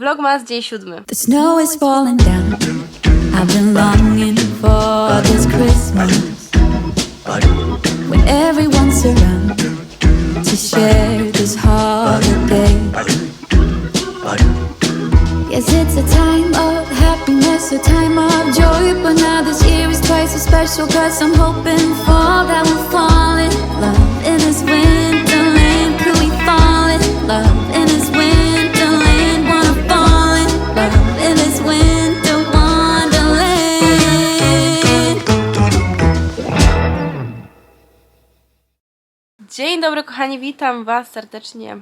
Vlogmas dzień siódmy. The snow is falling down. I've been longing for this Christmas when everyone's around to share this holiday. Yes, it's a time of happiness, a time of joy, but now this year is twice as special cause I'm hoping for that we'll fall in love in this winterland. Could we fall in love Dzień dobry kochani, witam Was serdecznie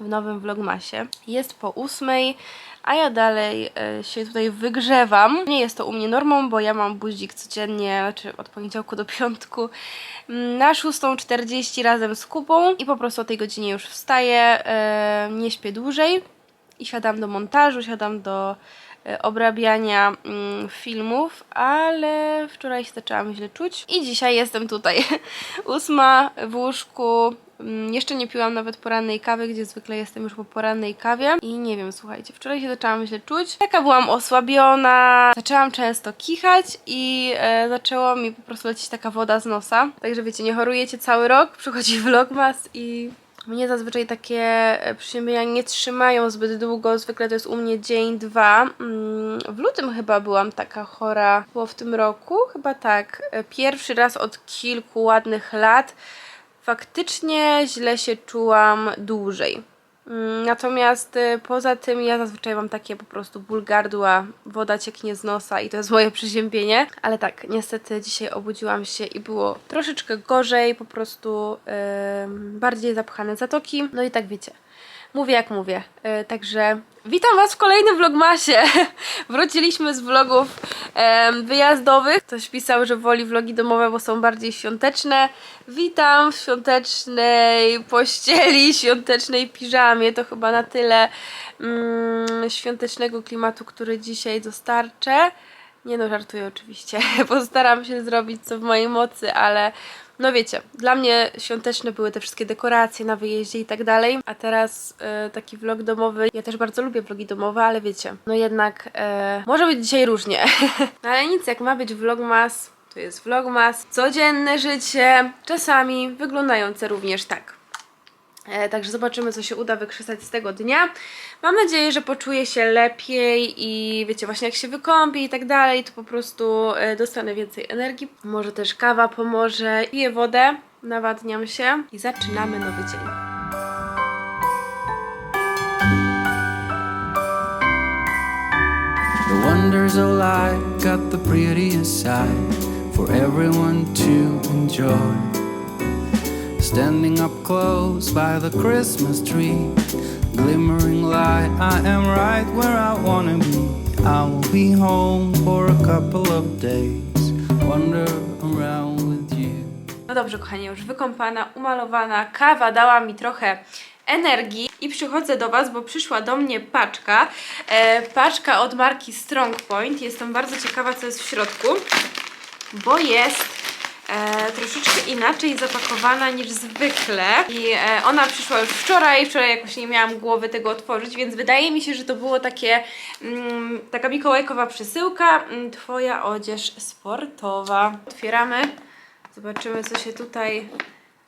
w nowym vlogmasie. Jest po ósmej, a ja dalej e, się tutaj wygrzewam. Nie jest to u mnie normą, bo ja mam budzik codziennie, znaczy od poniedziałku do piątku mm, na 6.40 razem z Kubą i po prostu o tej godzinie już wstaję, e, nie śpię dłużej i siadam do montażu, siadam do obrabiania mm, filmów, ale wczoraj się zaczęłam źle czuć i dzisiaj jestem tutaj. Ósma w łóżku. Mm, Jeszcze nie piłam nawet porannej kawy, gdzie zwykle jestem już po porannej kawie. I nie wiem, słuchajcie, wczoraj się zaczęłam źle czuć. Taka byłam osłabiona, zaczęłam często kichać i e, zaczęło mi po prostu lecieć taka woda z nosa. Także wiecie, nie chorujecie cały rok, przychodzi vlogmas i mnie zazwyczaj takie e, przeziębienia nie trzymają zbyt długo, zwykle to jest u mnie dzień, dwa. Mm, W lutym chyba byłam taka chora, było w tym roku, chyba tak. E, Pierwszy raz od kilku ładnych lat faktycznie źle się czułam dłużej. Mm, Natomiast y, poza tym ja zazwyczaj mam takie po prostu ból gardła, woda cieknie z nosa i to jest moje przeziębienie. Ale tak, niestety dzisiaj obudziłam się i było troszeczkę gorzej, po prostu ym, bardziej zapchane zatoki. No i tak wiecie, mówię jak mówię. Y, także witam Was w kolejnym vlogmasie. Wróciliśmy z vlogów wyjazdowych. Ktoś pisał, że woli vlogi domowe, bo są bardziej świąteczne. Witam w świątecznej pościeli, świątecznej piżamie. To chyba na tyle mm, świątecznego klimatu, który dzisiaj dostarczę. Nie no, żartuję oczywiście. Postaram się zrobić co w mojej mocy, ale no wiecie, dla mnie świąteczne były te wszystkie dekoracje na wyjeździe i tak dalej, a teraz e, taki vlog domowy, ja też bardzo lubię vlogi domowe, ale wiecie, no jednak e, może być dzisiaj różnie. no ale nic, jak ma być vlogmas, to jest vlogmas, codzienne życie, czasami wyglądające również tak. E, Także zobaczymy, co się uda wykrzesać z tego dnia. Mam nadzieję, że poczuję się lepiej i wiecie, właśnie jak się wykąpię i tak dalej, to po prostu e, dostanę więcej energii. Może też kawa pomoże. Piję wodę, nawadniam się i zaczynamy nowy dzień. The wonders of life got the prettiest side for everyone to enjoy. Standing up close by the Christmas tree, glimmering light, I am right where I wanna be. I will be home for a couple of days, wander around with you. No dobrze, kochani, już wykąpana, umalowana, kawa dała mi trochę energii i przychodzę do Was, bo przyszła do mnie paczka. E, paczka od marki Strong Point. Jestem bardzo ciekawa, co jest w środku, bo jest e, troszeczkę inaczej zapakowana niż zwykle. I e, ona przyszła już wczoraj, wczoraj jakoś nie miałam głowy tego otworzyć, więc wydaje mi się, że to było takie mm, taka mikołajkowa przesyłka. Mm, Twoja odzież sportowa. Otwieramy. Zobaczymy, co się tutaj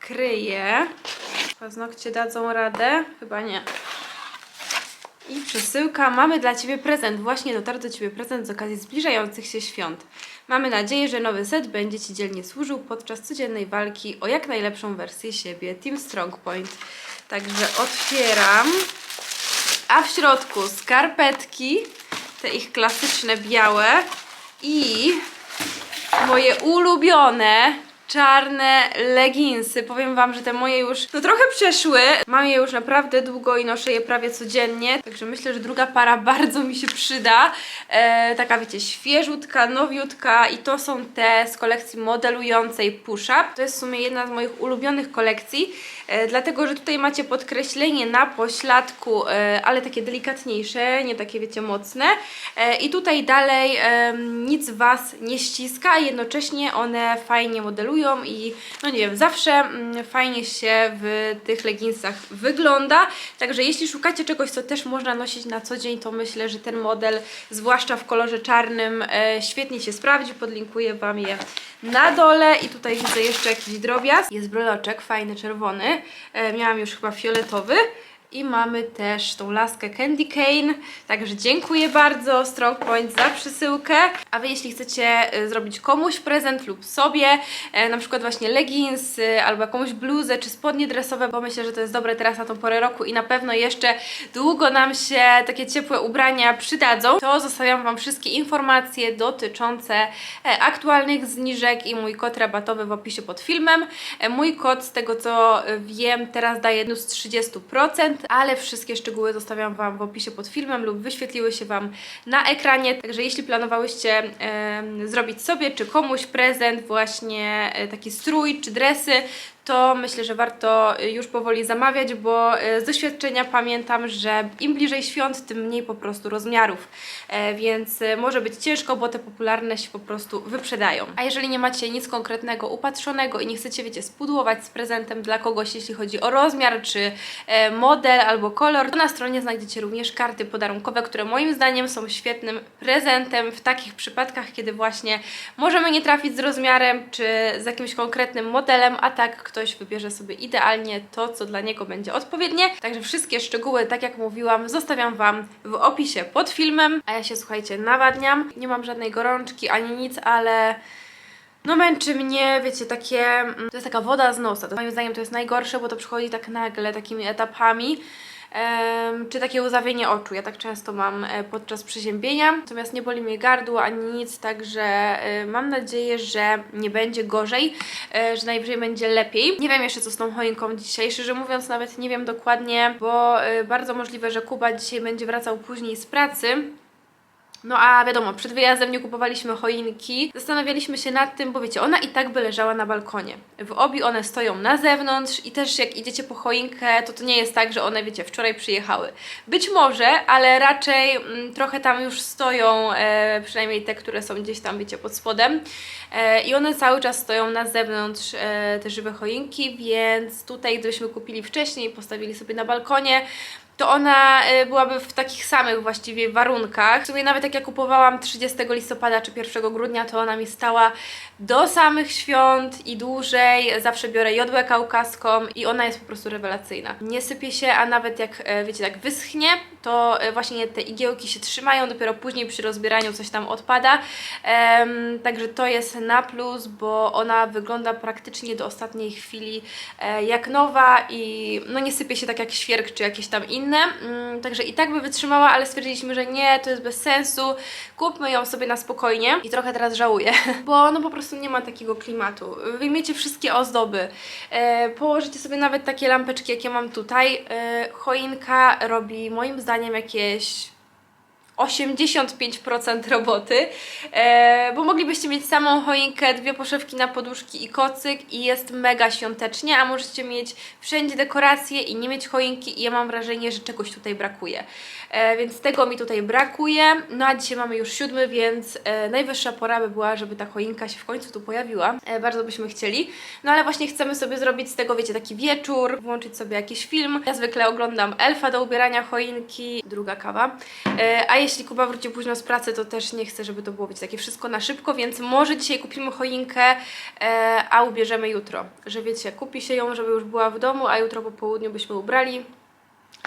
kryje. Paznokcie dadzą radę? Chyba nie. I przesyłka. Mamy dla Ciebie prezent. Właśnie dotarł do Ciebie prezent z okazji zbliżających się świąt. Mamy nadzieję, że nowy set będzie Ci dzielnie służył podczas codziennej walki o jak najlepszą wersję siebie. Team Strong Point. Także otwieram. A w środku skarpetki, te ich klasyczne białe i moje ulubione czarne leginsy. Powiem Wam, że te moje już no trochę przeszły. Mam je już naprawdę długo i noszę je prawie codziennie. Także myślę, że druga para bardzo mi się przyda. E, taka wiecie, świeżutka, nowiutka i to są te z kolekcji modelującej Push Up. To jest w sumie jedna z moich ulubionych kolekcji. E, dlatego, że tutaj macie podkreślenie na pośladku, e, ale takie delikatniejsze, nie takie wiecie mocne. E, I tutaj dalej em, nic Was nie ściska, a jednocześnie one fajnie modelują pasują i no nie wiem, zawsze mm, fajnie się w tych leginsach wygląda. Także jeśli szukacie czegoś, co też można nosić na co dzień, to myślę, że ten model, zwłaszcza w kolorze czarnym, e, świetnie się sprawdzi. Podlinkuję Wam je na dole i tutaj widzę jeszcze jakiś drobiazg. Jest breloczek, fajny, czerwony. E, miałam już chyba fioletowy. I mamy też tą laskę Candy Cane. Także dziękuję bardzo Strong Point za przesyłkę. A Wy jeśli chcecie y, zrobić komuś prezent lub sobie, e, na przykład właśnie leginsy albo jakąś bluzę czy spodnie dresowe, bo myślę, że to jest dobre teraz na tą porę roku i na pewno jeszcze długo nam się takie ciepłe ubrania przydadzą, to zostawiam Wam wszystkie informacje dotyczące e, aktualnych zniżek i mój kod rabatowy w opisie pod filmem. E, Mój kod, z tego co wiem, teraz daje minus 30%, ale wszystkie szczegóły zostawiam Wam w opisie pod filmem lub wyświetliły się Wam na ekranie. Także jeśli planowałyście em, zrobić sobie czy komuś prezent, właśnie e, taki strój czy dresy, to myślę, że warto y, już powoli zamawiać, bo y, z doświadczenia pamiętam, że im bliżej świąt, tym mniej po prostu rozmiarów, E, więc y, może być ciężko, bo te popularne się po prostu wyprzedają. A jeżeli nie macie nic konkretnego upatrzonego i nie chcecie, wiecie, spudłować z prezentem dla kogoś, jeśli chodzi o rozmiar, czy e, model albo kolor, to na stronie znajdziecie również karty podarunkowe, które moim zdaniem są świetnym prezentem w takich przypadkach, kiedy właśnie możemy nie trafić z rozmiarem, czy z jakimś konkretnym modelem, a tak ktoś wybierze sobie idealnie to, co dla niego będzie odpowiednie. Także wszystkie szczegóły, tak jak mówiłam, zostawiam Wam w opisie pod filmem. A ja się, słuchajcie, nawadniam. Nie mam żadnej gorączki ani nic, ale no męczy mnie, wiecie, takie... mm, To jest taka woda z nosa. To moim zdaniem to jest najgorsze, bo to przychodzi tak nagle, takimi etapami. Czy takie łzawienie oczu. Ja tak często mam e, podczas przeziębienia. Natomiast nie boli mnie gardło ani nic, także e, mam nadzieję, że nie będzie gorzej, e, że najwyżej będzie lepiej. Nie wiem jeszcze co z tą choinką dzisiaj. Szczerze mówiąc, nawet nie wiem dokładnie, bo bardzo możliwe, że Kuba dzisiaj będzie wracał później z pracy. No a wiadomo, przed wyjazdem nie kupowaliśmy choinki. Zastanawialiśmy się nad tym, bo wiecie, ona i tak by leżała na balkonie. W obi one stoją na zewnątrz i też jak idziecie po choinkę, to to nie jest tak, że one, wiecie, wczoraj przyjechały. Być może, ale raczej mm, trochę tam już stoją, e, przynajmniej te, które są gdzieś tam, wiecie, pod spodem. E, I one cały czas stoją na zewnątrz, e, te żywe choinki, więc tutaj gdybyśmy kupili wcześniej, postawili sobie na balkonie, to ona y, byłaby w takich samych właściwie warunkach. W sumie nawet jak ja kupowałam 30 listopada czy 1 grudnia, to ona mi stała do samych świąt i dłużej. Zawsze biorę jodłę kaukaską i ona jest po prostu rewelacyjna. Nie sypie się, a nawet jak e, wiecie, tak wyschnie, to e, właśnie te igiełki się trzymają, dopiero później przy rozbieraniu coś tam odpada. Em, także to jest na plus, bo ona wygląda praktycznie do ostatniej chwili e, jak nowa i no nie sypie się tak jak świerk czy jakieś tam inne. Mm, także i tak by wytrzymała, ale stwierdziliśmy, że nie, to jest bez sensu. Kupmy ją sobie na spokojnie i trochę teraz żałuję, bo no po prostu nie ma takiego klimatu. Wyjmiecie wszystkie ozdoby, e, położycie sobie nawet takie lampeczki, jakie mam tutaj. E, choinka robi moim zdaniem jakieś 85% roboty, e, bo moglibyście mieć samą choinkę, dwie poszewki na poduszki i kocyk i jest mega świątecznie, a możecie mieć wszędzie dekoracje i nie mieć choinki i ja mam wrażenie, że czegoś tutaj brakuje. E, więc tego mi tutaj brakuje. No a dzisiaj mamy już siódmy, więc e, najwyższa pora by była, żeby ta choinka się w końcu tu pojawiła. Bardzo byśmy chcieli. No ale właśnie chcemy sobie zrobić z tego, wiecie, taki wieczór, włączyć sobie jakiś film. Ja zwykle oglądam Elfa do ubierania choinki, druga kawa. A jeśli Kuba wróci późno z pracy, to też nie chcę, żeby to było być takie wszystko na szybko, więc może dzisiaj kupimy choinkę, e, a ubierzemy jutro. Że wiecie, kupi się ją, żeby już była w domu, a jutro po południu byśmy ubrali.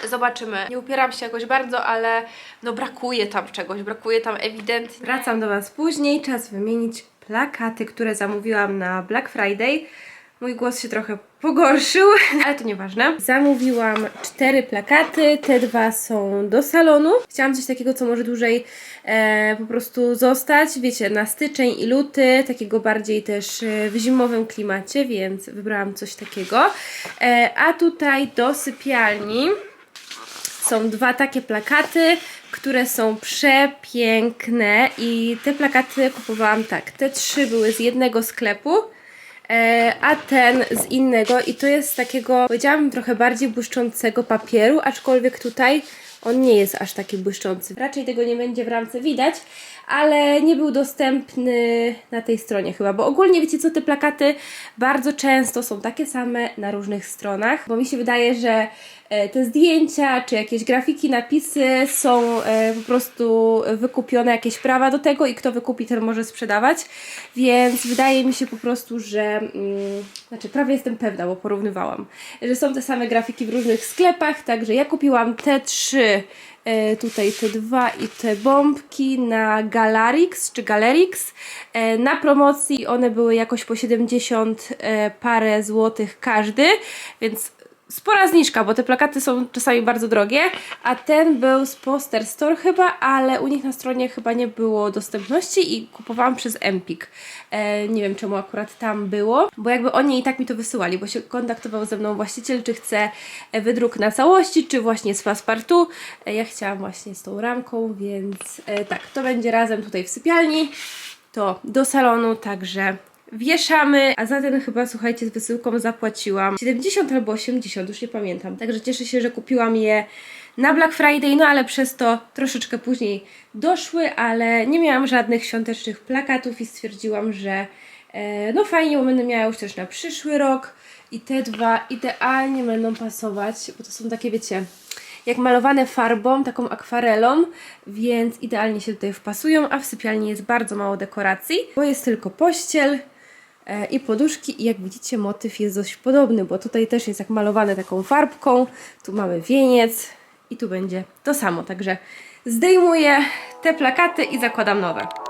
Zobaczymy. Nie upieram się jakoś bardzo, ale no brakuje tam czegoś, brakuje tam ewidentnie. Wracam do Was później, czas wymienić plakaty, które zamówiłam na Black Friday. Mój głos się trochę pogorszył, ale to nieważne. Zamówiłam cztery plakaty, te dwa są do salonu. Chciałam coś takiego, co może dłużej e, po prostu zostać, wiecie, na styczeń i luty, takiego bardziej też e, w zimowym klimacie, więc wybrałam coś takiego. E, a tutaj do sypialni są dwa takie plakaty, które są przepiękne i te plakaty kupowałam tak. Te trzy były z jednego sklepu, a ten z innego i to jest takiego, powiedziałabym, trochę bardziej błyszczącego papieru, aczkolwiek tutaj On nie jest aż taki błyszczący. Raczej tego nie będzie w ramce widać, ale nie był dostępny na tej stronie chyba, bo ogólnie wiecie co, te plakaty bardzo często są takie same na różnych stronach, bo mi się wydaje, że e, te zdjęcia, czy jakieś grafiki, napisy są e, po prostu wykupione jakieś prawa do tego i kto wykupi, ten może sprzedawać, więc wydaje mi się po prostu, że mm, znaczy prawie jestem pewna, bo porównywałam, że są te same grafiki w różnych sklepach, także ja kupiłam te trzy e, tutaj te dwa i te bombki na Galarix czy Galerix. E, na promocji one były jakoś po 70 e, parę złotych każdy, więc spora zniżka, bo te plakaty są czasami bardzo drogie, a ten był z Poster Store chyba, ale u nich na stronie chyba nie było dostępności i kupowałam przez Empik. E, nie wiem czemu akurat tam było, bo jakby oni i tak mi to wysyłali, bo się kontaktował ze mną właściciel, czy chce wydruk na całości, czy właśnie z passepartout. E, ja chciałam właśnie z tą ramką, więc e, tak, to będzie razem tutaj w sypialni, to do salonu, także wieszamy, a za ten chyba, słuchajcie, z wysyłką zapłaciłam 70 albo 80, już nie pamiętam. Także cieszę się, że kupiłam je na Black Friday, no ale przez to troszeczkę później doszły, ale nie miałam żadnych świątecznych plakatów i stwierdziłam, że e, no fajnie, bo będę miała już też na przyszły rok i te dwa idealnie będą pasować, bo to są takie, wiecie, jak malowane farbą, taką akwarelą, więc idealnie się tutaj wpasują, a w sypialni jest bardzo mało dekoracji, bo jest tylko pościel i poduszki i jak widzicie motyw jest dość podobny, bo tutaj też jest jak malowane taką farbką, tu mamy wieniec i tu będzie to samo, także zdejmuję te plakaty i zakładam nowe.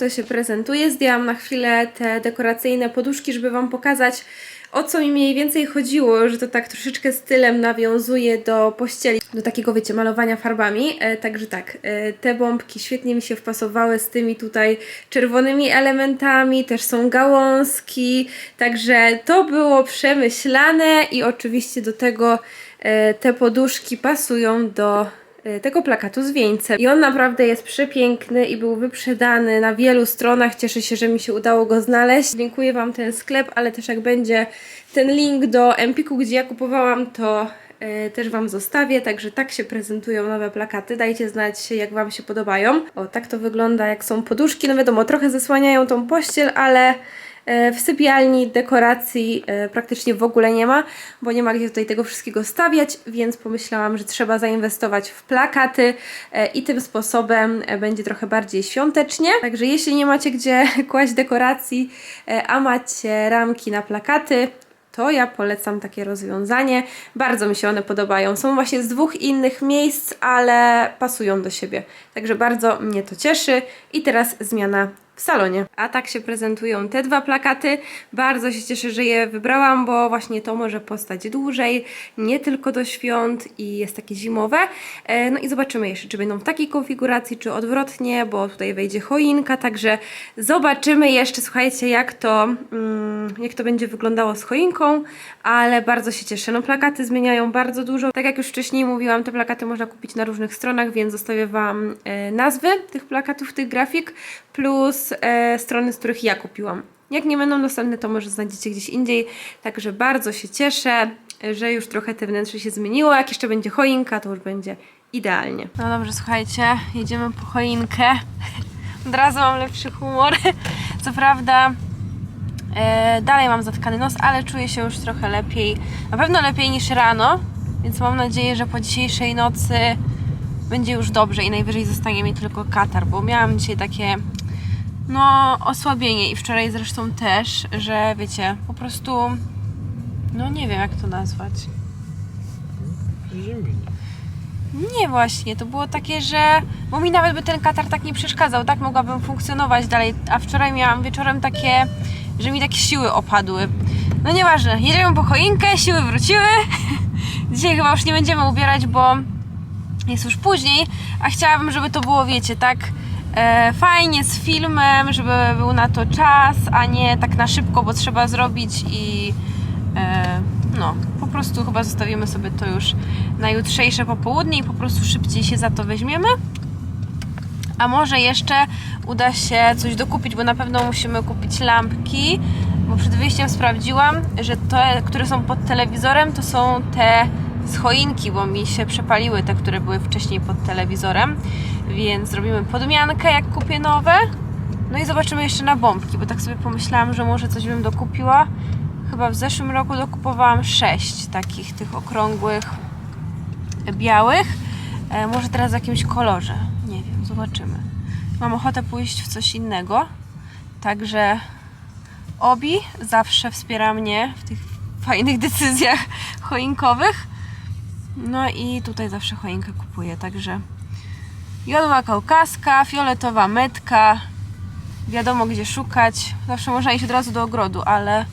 To się prezentuje. Zdjęłam na chwilę te dekoracyjne poduszki, żeby Wam pokazać, o co mi mniej więcej chodziło, że to tak troszeczkę stylem nawiązuje do pościeli, do takiego, wiecie, malowania farbami. E, także tak, e, te bombki świetnie mi się wpasowały z tymi tutaj czerwonymi elementami, też są gałązki, także to było przemyślane i oczywiście do tego e, te poduszki pasują do tego plakatu z wieńcem. I on naprawdę jest przepiękny i był wyprzedany na wielu stronach. Cieszę się, że mi się udało go znaleźć. Dziękuję Wam ten sklep, ale też jak będzie ten link do Empiku, gdzie ja kupowałam, to e, też Wam zostawię. Także tak się prezentują nowe plakaty. Dajcie znać, jak Wam się podobają. O, tak to wygląda, jak są poduszki. No wiadomo, trochę zasłaniają tą pościel, ale W sypialni dekoracji e, praktycznie w ogóle nie ma, bo nie ma gdzie tutaj tego wszystkiego stawiać, więc pomyślałam, że trzeba zainwestować w plakaty e, i tym sposobem e, będzie trochę bardziej świątecznie. Także jeśli nie macie gdzie kłaść dekoracji, e, a macie ramki na plakaty, to ja polecam takie rozwiązanie. Bardzo mi się one podobają. Są właśnie z dwóch innych miejsc, ale pasują do siebie. Także bardzo mnie to cieszy. I teraz zmiana w salonie. A tak się prezentują te dwa plakaty. Bardzo się cieszę, że je wybrałam, bo właśnie to może postać dłużej, nie tylko do świąt i jest takie zimowe. E, No i zobaczymy jeszcze, czy będą w takiej konfiguracji, czy odwrotnie, bo tutaj wejdzie choinka, także zobaczymy jeszcze, słuchajcie, jak to, mm, jak to będzie wyglądało z choinką, ale bardzo się cieszę. No plakaty zmieniają bardzo dużo. Tak jak już wcześniej mówiłam, te plakaty można kupić na różnych stronach, więc zostawię Wam e, nazwy tych plakatów, tych grafik, plus e, strony, z których ja kupiłam. Jak nie będą dostępne, to może znajdziecie gdzieś indziej. Także bardzo się cieszę, że już trochę te wnętrze się zmieniło. Jak jeszcze będzie choinka, to już będzie idealnie. No dobrze, słuchajcie, jedziemy po choinkę. Od razu mam lepszy humor. Co prawda, e, dalej mam zatkany nos, ale czuję się już trochę lepiej. Na pewno lepiej niż rano, więc mam nadzieję, że po dzisiejszej nocy będzie już dobrze i najwyżej zostanie mi tylko katar, bo miałam dzisiaj takie no osłabienie i wczoraj zresztą też, że wiecie, po prostu no nie wiem jak to nazwać. Nie właśnie, to było takie, że bo mi nawet by ten katar tak nie przeszkadzał, tak mogłabym funkcjonować dalej, a wczoraj miałam wieczorem takie, że mi takie siły opadły. No nieważne, jedziemy po choinkę, siły wróciły. Dzisiaj chyba już nie będziemy ubierać, bo jest już później, a chciałabym, żeby to było, wiecie, tak e, fajnie z filmem, żeby był na to czas, a nie tak na szybko, bo trzeba zrobić i e, no, po prostu chyba zostawimy sobie to już na jutrzejsze popołudnie i po prostu szybciej się za to weźmiemy. A może jeszcze uda się coś dokupić, bo na pewno musimy kupić lampki, bo przed wyjściem sprawdziłam, że te, które są pod telewizorem, to są te z choinki, bo mi się przepaliły te, które były wcześniej pod telewizorem, więc zrobimy podmiankę, jak kupię nowe. No i zobaczymy jeszcze na bombki, bo tak sobie pomyślałam, że może coś bym dokupiła. Chyba w zeszłym roku dokupowałam sześć takich tych okrągłych, białych. E, może teraz w jakimś kolorze. Nie wiem, zobaczymy. Mam ochotę pójść w coś innego. Także Obi zawsze wspiera mnie w tych fajnych decyzjach choinkowych. No i tutaj zawsze choinkę kupuję, także jodła kaukaska, fioletowa metka. Wiadomo gdzie szukać. Zawsze można iść od razu do ogrodu, ale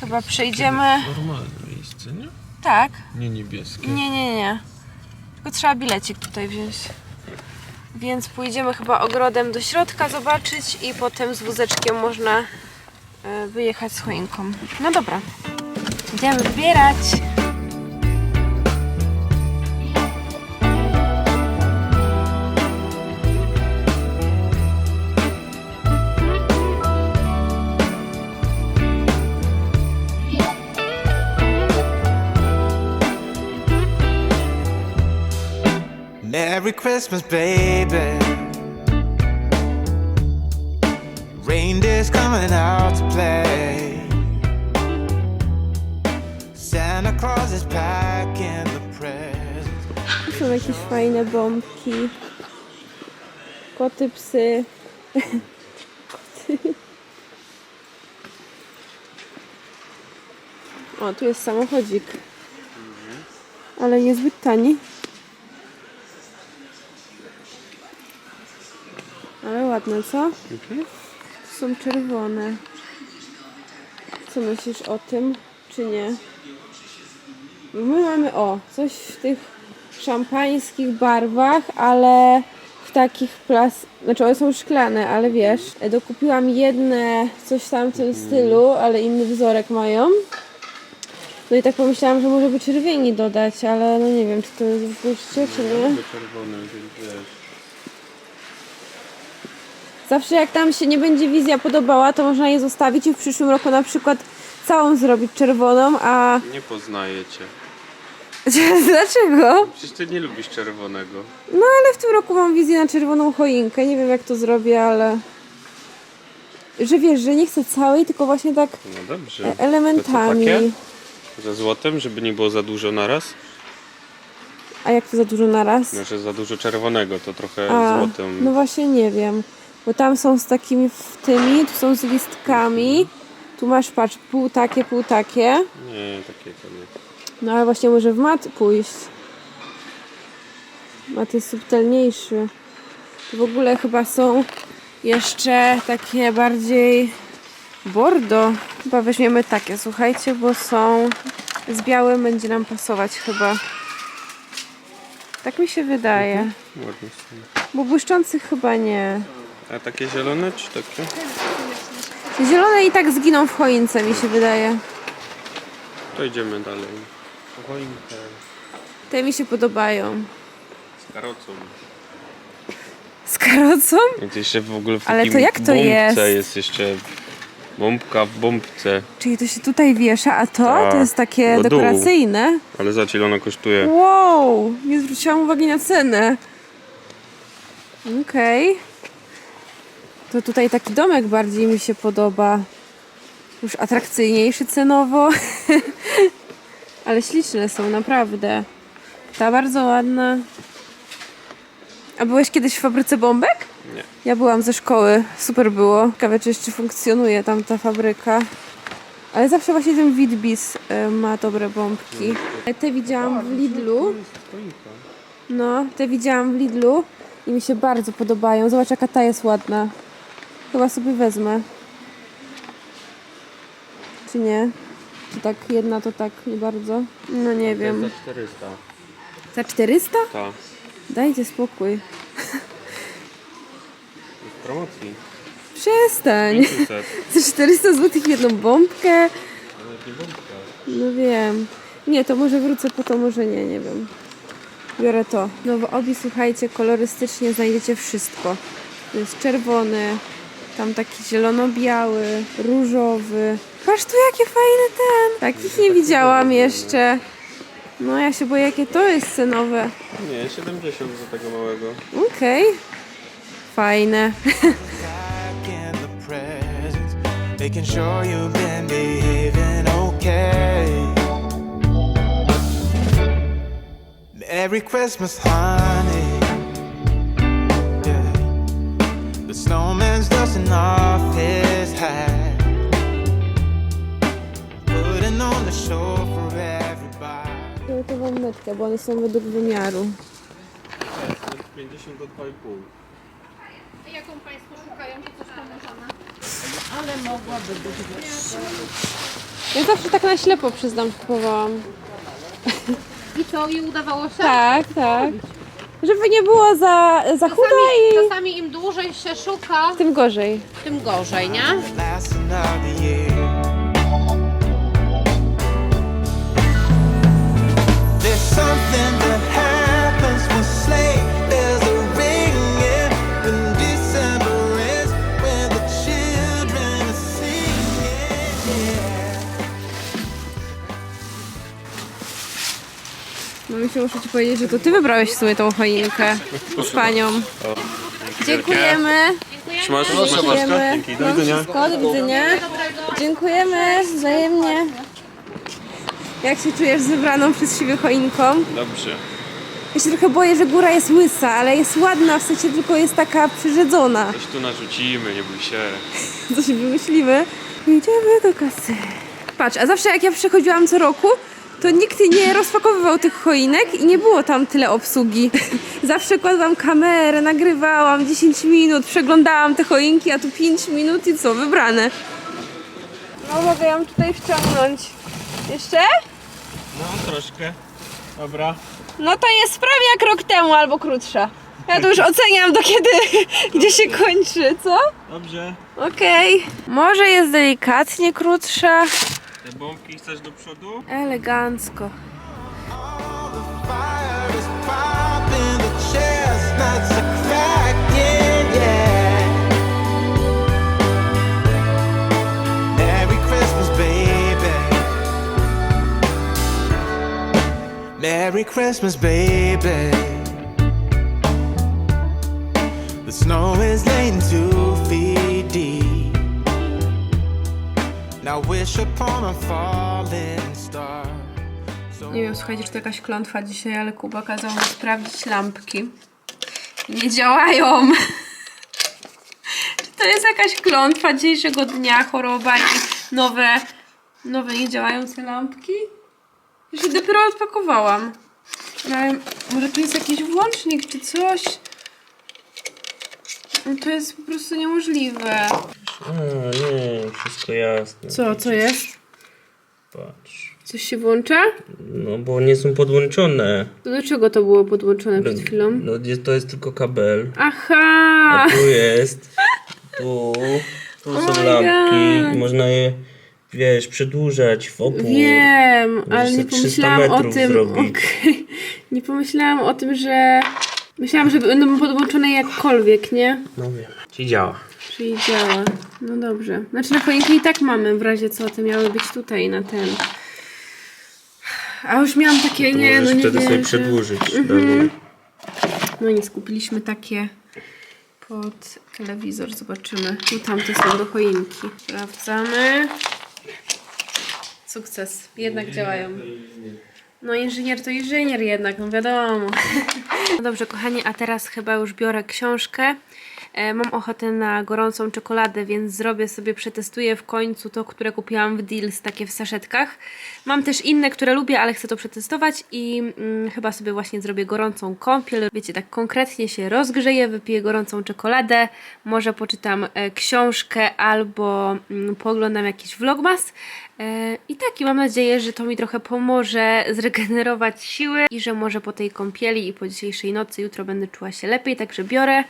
chyba przejdziemy. Normalne miejsce, nie? Tak. Nie niebieskie. Nie, nie, nie. Tylko trzeba bilecik tutaj wziąć. Więc pójdziemy chyba ogrodem do środka zobaczyć i potem z wózeczkiem można e, wyjechać z choinką. No dobra. Idziemy wybierać. Merry Christmas, baby. Reindeer's coming out to play. Santa Claus is packing the presents. Są jakieś fajne bombki. Koty, psy. Koty. O, tu jest samochodzik. Ale niezbyt tani. Ale ładne, co? Są czerwone. Co myślisz o tym, czy nie? My mamy o, coś w tych szampańskich barwach, ale w takich plas... Znaczy one są szklane, ale wiesz, e, dokupiłam jedne coś tam w tym stylu, ale inny wzorek mają. No i tak pomyślałam, że może by czerwieni dodać, ale no nie wiem, czy to jest wyjście, czy nie. czerwone, więc wiesz. Zawsze jak tam się nie będzie wizja podobała, to można je zostawić i w przyszłym roku na przykład całą zrobić czerwoną, a... Nie poznaję cię. Dlaczego? Przecież ty nie lubisz czerwonego. No ale w tym roku mam wizję na czerwoną choinkę. Nie wiem jak to zrobię, ale. Że wiesz, że nie chcę całej, tylko właśnie tak No dobrze. e- elementami. To takie? Ze złotem, żeby nie było za dużo naraz? A jak to za dużo naraz? No, że za dużo czerwonego, to trochę A, złotem. no właśnie nie wiem. Bo tam są z takimi w tymi, tu są z listkami. Tu masz, patrz, pół takie, pół takie. Nie, takie to nie. No ale właśnie może w mat pójść. Mat jest subtelniejszy. Tu w ogóle chyba są jeszcze takie bardziej bordo. Chyba weźmiemy takie, słuchajcie, bo są z białym będzie nam pasować chyba. Tak mi się wydaje. Są. Bo błyszczących chyba nie. A takie zielone czy takie? Zielone i tak zginą w choince mi się wydaje. To idziemy dalej. Choinkę Te mi się podobają. z karocą. Z karocą? Więc jeszcze w ogóle w Ale takim to jak to bombce jest? jest jeszcze bombka w bombce. Czyli to się tutaj wiesza, a to? Tak, To jest takie do dołu. dekoracyjne. Ale za ile ona kosztuje? Wow, nie zwróciłam uwagi na cenę. Okej. To tutaj taki domek bardziej mi się podoba. Już atrakcyjniejszy cenowo. Ale śliczne są, naprawdę. Ta bardzo ładna. A byłeś kiedyś w fabryce bombek? Nie. Ja byłam ze szkoły, super było. Ciekawe, czy jeszcze funkcjonuje tam ta fabryka. Ale zawsze właśnie ten Witbis y, ma dobre bombki. Te widziałam w Lidlu. No, te widziałam w Lidlu i mi się bardzo podobają. Zobacz, jaka ta jest ładna. Chyba sobie wezmę. Czy nie? Czy tak jedna to tak nie bardzo? No nie wiem. 400. Za 400? Ta. Dajcie spokój. promocji. Przestań. 500. Za 400 zł jedną bombkę. Ale nie bombka. No wiem. Nie, to może wrócę po to, może nie, nie wiem. Biorę to. No w obi, słuchajcie, kolorystycznie znajdziecie wszystko. To jest czerwony, tam taki zielono-biały, różowy. Patrz tu, jakie fajne ten. Takich nie widziałam jeszcze. No ja się boję, jakie to jest cenowe. Nie, 70 za tego małego. Okej. Fajne. The presence, making sure you've been behaving okay. Merry Christmas, honey. Yeah. The snowman's dusting off his hat, putting on the show for everybody. To wam metkę, bo one są według wymiaru. 50 do 2,5. Jaką Państwo szukają, czy coś pomożemy? Ja zawsze tak na ślepo przyznam, kupowałam. I co, i udawało się? Tak, tak. Żeby nie było za, za chude Czasami, i czasami im dłużej się szuka, tym gorzej. tym gorzej, nie? Last another year. No muszę ci powiedzieć, że to ty wybrałeś w sumie tą choinkę z panią. Dziękujemy. Trzymasz? Dziękujemy. Dzięki, do widzenia. Wszystko, do widzenia. Dziękujemy wzajemnie. Jak się czujesz z wybraną przez siebie choinką? Dobrze. Ja się trochę boję, że góra jest łysa, ale jest ładna, w sensie tylko jest taka przyrzedzona. Coś tu narzucimy, nie bój się. Co się wymyślimy? Idziemy do kasy. Patrz, a zawsze jak ja przychodziłam co roku, to nikt nie rozpakowywał tych choinek i nie było tam tyle obsługi. Zawsze kładłam kamerę, nagrywałam 10 minut, przeglądałam te choinki, a tu 5 minut i co, wybrane. No mogę ją tutaj wciągnąć. Jeszcze? No, troszkę. Dobra. No to jest prawie jak rok temu albo krótsza. Ja to już oceniam do kiedy, gdzie się kończy, co? Dobrze. Okej. Może jest delikatnie krótsza. Te bombki chcesz do przodu? Elegancko. All the fire is popping, the chestnuts are cracking, yeah. Merry Christmas, baby. Merry Christmas, baby. The snow is laying two feet deep. Nie wiem, słuchajcie, czy to jakaś klątwa dzisiaj, ale Kuba kazał mi sprawdzić lampki. Nie działają. czy to jest jakaś klątwa dzisiejszego dnia, choroba i nowe, nowe niedziałające lampki? Ja się dopiero odpakowałam. Ale może tu jest jakiś włącznik czy coś? No to jest po prostu niemożliwe. A, nie, wszystko jasne. Co, co jest? Patrz. Coś się włącza? No bo nie są podłączone. To do czego to było podłączone przed chwilą? No jest- to jest tylko kabel. Aha! A tu jest. Tu. Tu Oh są my lampki. God. Można je, wiesz, przedłużać w opór. Wiem, Możesz ale nie sobie 300 pomyślałam o metrów tym. zrobić. okej. Nie pomyślałam o tym, że. Myślałam, że będą podłączone jakkolwiek, nie? No wiem. Ci działa. Czyli działa. No dobrze. Znaczy na choinkę i tak mamy, w razie co, te miały być tutaj na ten. A już miałam takie, To nie, no możesz nie wtedy sobie wierzę. przedłużyć. Mhm. No nic, kupiliśmy takie pod telewizor, zobaczymy. No tamte są do choinki. Sprawdzamy. Sukces, jednak działają. No inżynier to inżynier jednak, no wiadomo. No dobrze kochani, a teraz chyba już biorę książkę. E, mam ochotę na gorącą czekoladę, więc zrobię sobie, przetestuję w końcu to, które kupiłam w Deals, takie w saszetkach. Mam też inne, które lubię, ale chcę to przetestować i mm, chyba sobie właśnie zrobię gorącą kąpiel. Wiecie, tak konkretnie się rozgrzeję, wypiję gorącą czekoladę, może poczytam e, książkę albo mm, pooglądam jakiś vlogmas. E, I tak, i mam nadzieję, że to mi trochę pomoże zregenerować siły i że może po tej kąpieli i po dzisiejszej nocy jutro będę czuła się lepiej, także biorę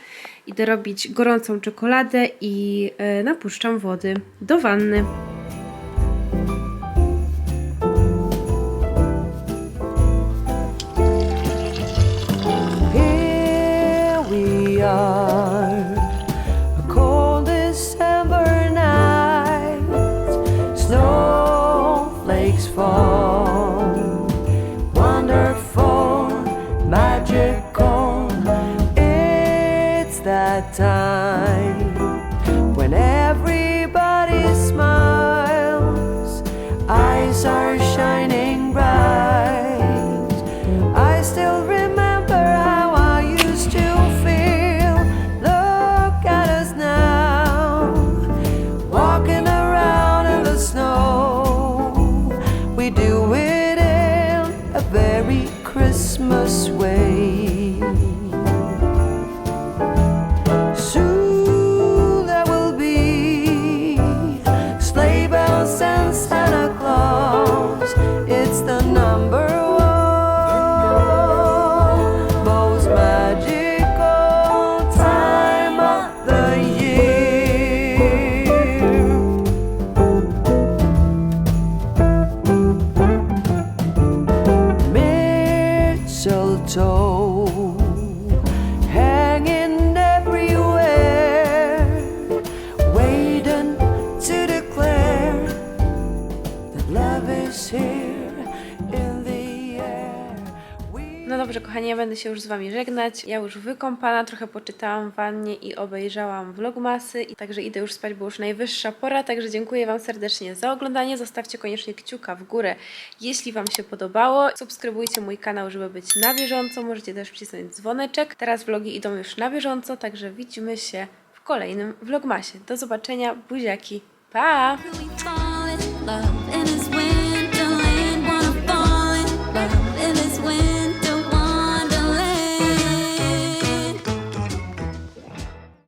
Idę robić gorącą czekoladę i e, napuszczam wody do wanny. 나 Mistletoe dobrze, kochani, ja będę się już z Wami żegnać. Ja już wykąpana, trochę poczytałam wannie i obejrzałam vlogmasy, i także idę już spać, bo już najwyższa pora. Także dziękuję Wam serdecznie za oglądanie. Zostawcie koniecznie kciuka w górę, jeśli Wam się podobało. Subskrybujcie mój kanał, żeby być na bieżąco. Możecie też wcisnąć dzwoneczek. Teraz vlogi idą już na bieżąco, także widzimy się w kolejnym vlogmasie. Do zobaczenia, buziaki, pa!